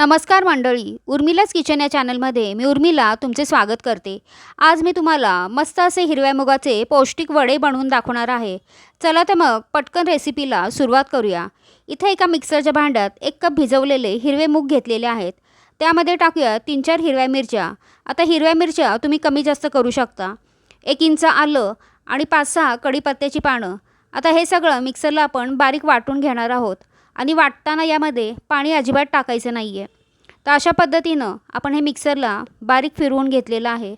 नमस्कार मंडळी उर्मिलाच किचन या चॅनलमध्ये मी उर्मिला तुमचे स्वागत करते. आज मी तुम्हाला मस्त असे हिरव्या मुगाचे पौष्टिक वडे बनवून दाखवणार आहे. चला तर मग पटकन रेसिपीला सुरुवात करूया. इथे एका मिक्सरच्या भांड्यात एक कप भिजवलेले हिरवे मूग घेतलेले आहेत. त्यामध्ये टाकूया तीन चार हिरव्या मिरच्या. आता हिरव्या मिरच्या तुम्ही कमी जास्त करू शकता. एक इंच आलं आणि पाच सहा कढीपत्त्याची पानं. आता हे सगळं मिक्सरला आपण बारीक वाटून घेणार आहोत. आणि वाटताना यामध्ये पाणी अजिबात टाकायचं नाही आहे तर अशा पद्धतीनं आपण हे मिक्सरला बारीक फिरवून घेतलेलं आहे.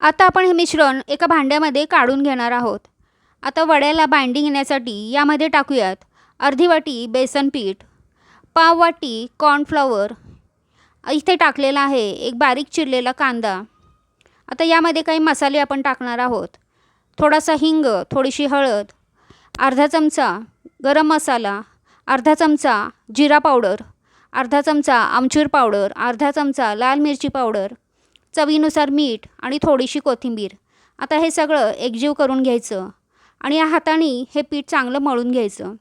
आता आपण हे मिश्रण एका भांड्यामध्ये काढून घेणार आहोत. आता वड्याला बाइंडिंग येण्यासाठी यामध्ये टाकूयात अर्धी वाटी बेसन पीठ पाव वाटी कॉर्नफ्लॉवर. इथे टाकलेला आहे एक बारीक चिरलेला कांदा. आता यामध्ये काही मसाले आपण टाकणार आहोत. थोडासा हिंग थोडीशी हळद अर्धा चमचा गरम मसाला अर्धा चमचा जिरा पावडर अर्धा चमचा आमचूर पावडर अर्धा चमचा लाल मिरची पावडर चवीनुसार मीठ आणि थोडीशी कोथिंबीर. आता हे सगळं एकजीव करून घ्यायचं आणि या हाताने हे पीठ चांगलं मळून घ्यायचं.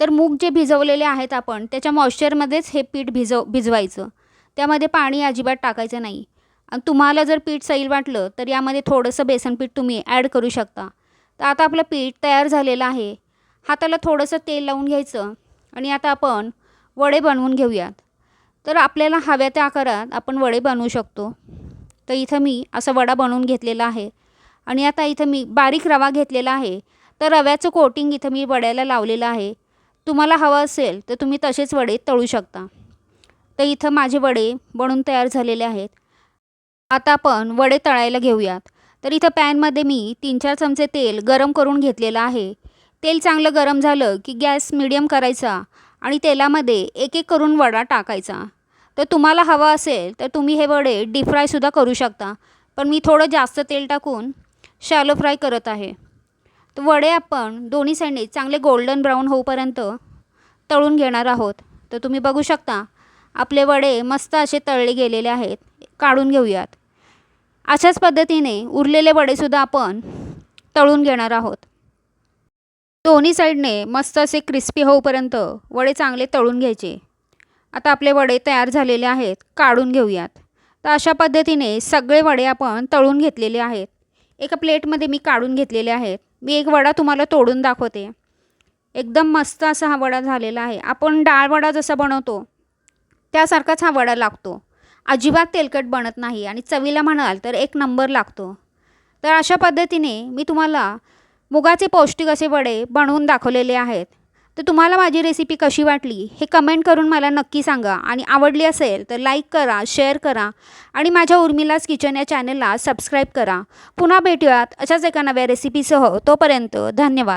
तर मूग जे भिजवलेले आहेत आपण त्याच्या मॉइश्चरमध्येच हे पीठ भिजव भिजवायचं. त्यामध्ये पाणी अजिबात टाकायचं नाही. आणि तुम्हाला जर पीठ सैल वाटलं तर यामध्ये थोडंसं बेसन पीठ तुम्ही ॲड करू शकता. तर आता आपलं पीठ तयार झालेलं आहे. हाताला थोडंसं तेल लावून घ्यायचं आणि आता आपण वडे बनवून घेऊयात. तर आपल्याला हव्या त्या आकारात आपण वडे बनवू शकतो. तर इथं मी असा वडा बनवून घेतलेला आहे आणि आता इथं मी बारीक रवा घेतलेला आहे. तर रव्याचं कोटिंग इथं मी वड्याला लावलेलं आहे. तुम्हाला हवं असेल तर तुम्ही तसेच वडे तळू शकता. तर इथं माझे वडे बनून तयार झालेले आहेत. आता आपण वडे तळायला घेऊयात. तर इथं पॅनमध्ये मी तीन चार चमचे तेल गरम करून घेतलेलं आहे. तेल चांगलं गरम झालं की गॅस मिडियम करायचा आणि तेलामध्ये एक एक करून वडा टाकायचा. तर तुम्हाला हवा असेल तर तुम्ही हे वडे डीप फ्रायसुद्धा करू शकता. पण मी थोडं जास्त तेल टाकून शॅलो फ्राय करत आहे. तर वडे आपण दोन्ही साईडने चांगले गोल्डन ब्राऊन होऊपर्यंत तळून घेणार आहोत. तर तुम्ही बघू शकता आपले वडे मस्त असे तळले गेलेले आहेत. काढून घेऊयात. अशाच पद्धतीने उरलेले वडेसुद्धा आपण तळून घेणार आहोत. दोन्ही साईडने मस्त असे क्रिस्पी होऊपर्यंत वडे चांगले तळून घ्यायचे. आता आपले वडे तयार झालेले आहेत काढून घेऊयात. तर अशा पद्धतीने सगळे वडे आपण तळून घेतलेले आहेत. एका प्लेटमध्ये मी काढून घेतलेले आहेत. मी एक वडा तुम्हाला तोडून दाखवते. एकदम मस्त असा हा वडा झालेला आहे. आपण डाळ वडा जसा बनवतो त्यासारखाच हा वडा लागतो. अजिबात तेलकट बनत नाही आणि चवीला म्हणाल तर एक नंबर लागतो. तर अशा पद्धतीने मी तुम्हाला मुगाचे पौष्टिक असे वडे बनवून दाखवलेले आहेत. तर तुम्हाला माझी रेसिपी कशी वाटली हे कमेंट करून मला नक्की सांगा. आणि आवडली असेल तर लाईक करा शेअर करा आणि माझ्या उर्मिलाज किचन या चॅनलला सबस्क्राईब करा. पुन्हा भेटूयात अशाच एका नव्या रेसिपीसह तोपर्यंत धन्यवाद.